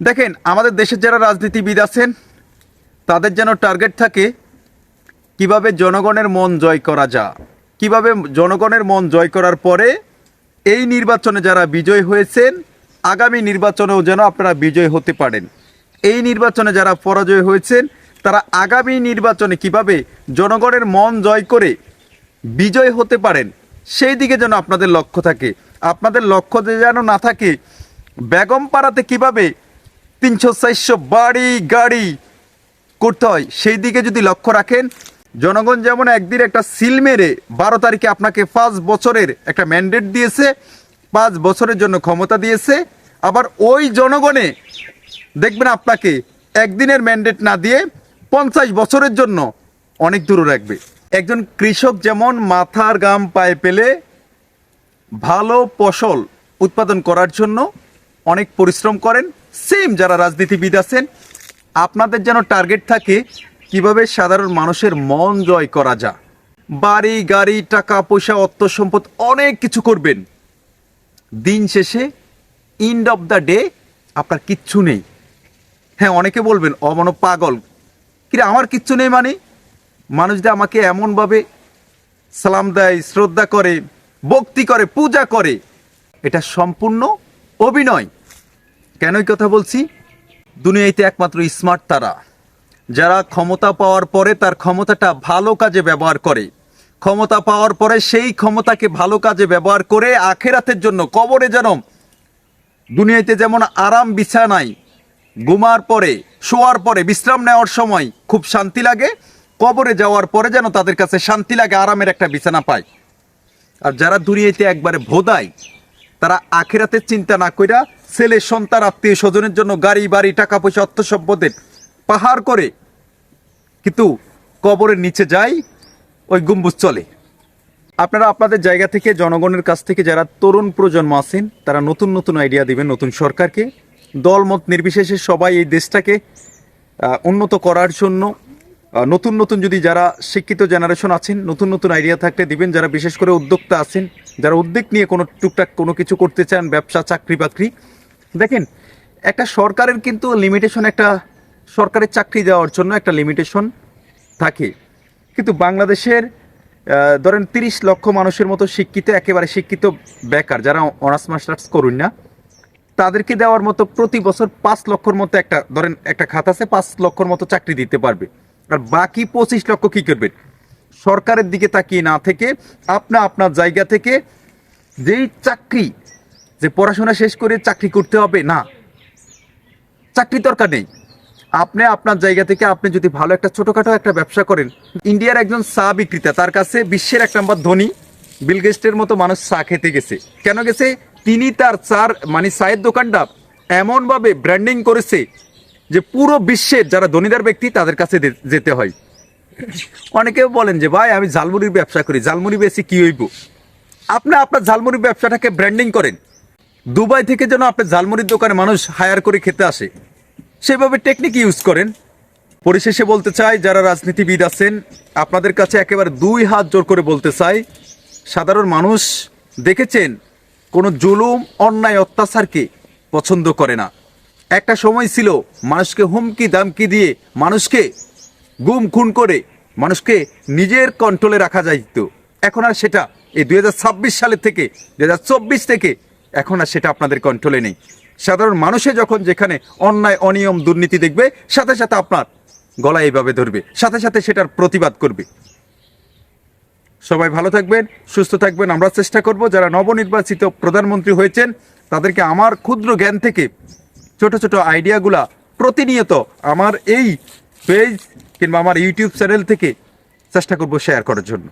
দেখেন, আমাদের দেশের যারা রাজনীতিবিদ আছেন, তাদের যেন টার্গেট থাকে কীভাবে জনগণের মন জয় করা যা। কীভাবে জনগণের মন জয় করার পরে এই নির্বাচনে যারা বিজয় হয়েছেন, আগামী নির্বাচনেও যেন আপনারা বিজয় হতে পারেন। এই নির্বাচনে যারা পরাজয় হয়েছেন, তারা আগামী নির্বাচনে কীভাবে জনগণের মন জয় করে বিজয় হতে পারেন, সেই দিকে যেন আপনাদের লক্ষ্য থাকে। আপনাদের লক্ষ্য যেন না থাকে বেগম পাড়াতে কীভাবে তিনশো চারশো বাড়ি গাড়ি করতে হয়। সেই দিকে যদি লক্ষ্য রাখেন, জনগণ যেমন একদিন একটা সিল মেরে বারো তারিখে আপনাকে পাঁচ বছরের একটা ম্যান্ডেট দিয়েছে, পাঁচ বছরের জন্য ক্ষমতা দিয়েছে, আবার ওই জনগণে দেখবেন আপনাকে একদিনের ম্যান্ডেট না দিয়ে পঞ্চাশ বছরের জন্য অনেক দূরে রাখবে। একজন কৃষক যেমন মাথার গাম পায়ে পেলে ভালো ফসল উৎপাদন করার জন্য অনেক পরিশ্রম করেন সেম যারা রাজনীতিবিদ আছেন, আপনাদের যেন টার্গেট থাকে কীভাবে সাধারণ মানুষের মন জয় করা যা বাড়ি, গাড়ি, টাকা, পয়সা, অর্থ সম্পদ, অনেক কিছু করবেন। দিন শেষে ইন্ড অফ দ্য ডে আপনার কিচ্ছু নেই। হ্যাঁ অনেকে বলবেন অমন পাগল। কিরে আমার কিচ্ছু নেই মানে মানুষদের আমাকে এমনভাবে সালাম দেয়, শ্রদ্ধা করে, ভক্তি করে, পূজা করে, এটা সম্পূর্ণ অভিনয়। কেনই কথা বলছি? দুনিয়াতে একমাত্র স্মার্ট তারা। যারা ক্ষমতা পাওয়ার পরে তার ক্ষমতাটা ভালো কাজে ব্যবহার করে। ক্ষমতা পাওয়ার পরে সেই ক্ষমতাকে ভালো কাজে ব্যবহার করে আখেরাতের জন্য কবরে যেন দুনিয়াতে যেমন আরাম বিছানায় ঘুমার পরে, শোয়ার পরে, বিশ্রাম নেওয়ার সময় খুব শান্তি লাগে, কবরে যাওয়ার পরে যেন তাদের কাছে শান্তি লাগে, আরামের একটা বিছানা পায়। আর যারা দুনিয়াতে একবারে ভোদায় তারা আখেরাতের চিন্তা না কইরা ছেলে, সন্তান, আত্মীয় স্বজনের জন্য গাড়ি, বাড়ি, টাকা পয়সা, অর্থ সম্পদের পাহাড় করে। কিন্তু কবরের নিচে যায় ওই গম্বুজ চলে। আপনারা আপনাদের জায়গা থেকে, জনগণের কাছ থেকে যারা তরুণ প্রজন্ম আছেন, তারা নতুন নতুন আইডিয়া দিবেন নতুন সরকারকে। দলমত নির্বিশেষে সবাই এই দেশটাকে উন্নত করার জন্য নতুন নতুন যদি যারা শিক্ষিত জেনারেশন আছেন, নতুন নতুন আইডিয়া থাকলে দিবেন, যারা বিশেষ করে উদ্যোক্তা আছেন যারা উদ্যোগ নিয়ে কোনো টুকটাক কোনো কিছু করতে চান, ব্যবসা, চাকরি বাকরি, দেখেন, একটা সরকারের কিন্তু লিমিটেশন একটা সরকারের চাকরি দেওয়ার জন্য একটা লিমিটেশন থাকে। কিন্তু বাংলাদেশের ধরেন তিরিশ লক্ষ মানুষের মতো শিক্ষিত, একেবারে শিক্ষিত বেকার, যারা অনার্স মাস্টার্স করুন না, তাদেরকে দেওয়ার মতো প্রতি বছর পাঁচ লক্ষর মতো একটা, ধরেন একটা খাত আছে, পাঁচ লক্ষর মতো চাকরি দিতে পারবে। আর বাকি পঁচিশ লক্ষ কি করবেন? সরকারের দিকে তাকিয়ে না থেকে আপনা আপনার জায়গা থেকে যেই চাকরি, যে পড়াশোনা শেষ করে চাকরি করতে হবে, না। চাকরি দরকার নেই। আপনি আপনার জায়গা থেকে আপনি যদি ভালো একটা ছোটোখাটো একটা ব্যবসা করেন, ইন্ডিয়ার একজন চা বিক্রেতা, তার কাছে বিশ্বের এক নম্বর ধনী বিলগেস্টের মতো মানুষ চা খেতে গেছে। কেন গেছে? তিনি তার চার মানে চায়ের দোকানটা এমনভাবে ব্র্যান্ডিং করেছে যে পুরো বিশ্বের যারা ধনীদার ব্যক্তি তাদের কাছে যেতে হয়। অনেকেও বলেন যে, ভাই, আমি ঝালমুড়ির ব্যবসা করি। ঝালমুড়ি বেশি কি হইব? আপনি আপনার ঝালমুড়ির ব্যবসাটাকে ব্র্যান্ডিং করেন। দুবাই থেকে যেন আপনার ঝালমুড়ির দোকানে মানুষ হায়ার করে খেতে আসে, সেভাবে টেকনিক ইউজ করেন। পরিশেষে বলতে চাই, যারা রাজনীতিবিদ আছেন, আপনাদের কাছে একেবারে দুই হাত জোর করে বলতে চাই, সাধারণ মানুষ দেখেছেন, কোনো জুলুম, অন্যায়, অত্যাচারকে পছন্দ করে না। একটা সময় ছিল, মানুষকে হুমকি দামকি দিয়ে মানুষকে গুম, খুন করে মানুষকে নিজের কন্ট্রোলে রাখা যাইত। এখন আর সেটা এই দুই হাজার ছাব্বিশ সালের থেকে দু হাজার চব্বিশ থেকে এখন আর সেটা আপনাদের কন্ট্রোলে নেই। সাধারণ মানুষে যখন যেখানে অন্যায়, অনিয়ম, দুর্নীতি দেখবে, সাথে সাথে আপনার গলা এইভাবে ধরবে, সাথে সাথে সেটার প্রতিবাদ করবে। সবাই ভালো থাকবেন, সুস্থ থাকবেন, আমরা চেষ্টা করব যারা নবনির্বাচিত প্রধানমন্ত্রী হয়েছেন, তাদেরকে আমার ক্ষুদ্র জ্ঞান থেকে ছোট ছোট আইডিয়াগুলা প্রতিনিয়ত আমার এই পেজ কিংবা আমার ইউটিউব চ্যানেল থেকে চেষ্টা করব শেয়ার করার জন্য।